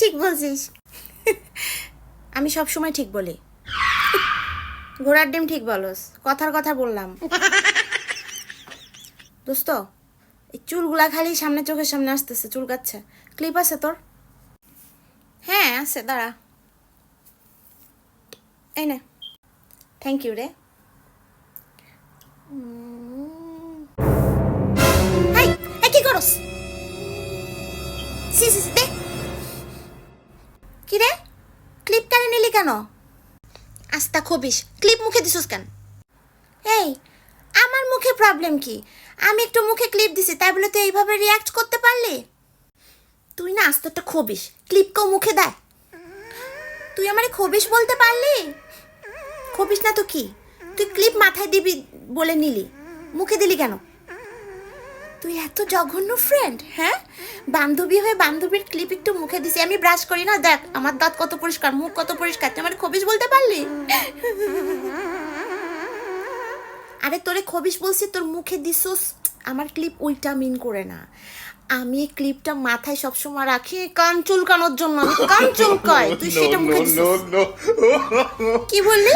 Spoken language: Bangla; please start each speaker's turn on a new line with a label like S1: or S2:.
S1: ঠিক বলছিস। আমি সব সময় ঠিক বলি। ঘোড়ার ডিম ঠিক বলস, কথার কথা বললাম। দোস্ত, এই চুলগুলা খালি সামনে চোখের সামনে আসতেছে, চুল কাচ্ছে ক্লিপ আছে তোর? হ্যাঁ আছে, দাঁড়া। এই না। থ্যাংক ইউ রে। কি করস? সি সি সি দে কি রে ক্লিপ টানে নিলি কেন? আস্তা খবিস ক্লিপ মুখে দিছিস কেন? এই, আমার মুখে প্রবলেম কি? আমি একটু মুখে ক্লিপ দিছি, তাই বলে তুই এইভাবে রিয়াক্ট করতে পারলি? তুই না আস্ত একটা খবিস ক্লিপ কেউ মুখে দেয়। তুই আমারে খবিস বলতে পারলি? খবিস না তো কি? তুই ক্লিপ মাথায় দিবি বলে নিলি। মুখে দিলি কেন? তুই এত জঘন্য ফ্রেন্ড হ্যাঁ বান্ধবী হয়ে বান্ধবীর ক্লিপ একটু মুখে দিছি আমি ব্রাশ করি না দেখ আমার দাঁত কত পরিষ্কার মুখ কত পরিষ্কার তুই আমার খবিস বলতে পারলি আরে তোরে খবিস বলছি তোর মুখে দিছস আমার ক্লিপ ওইটা মিন করে না আমি ক্লিপটা মাথায় সবসময় রাখি কান চুলকানোর জন্য আমি কান চুলকায় তুই সেটা মুখে. কি বললি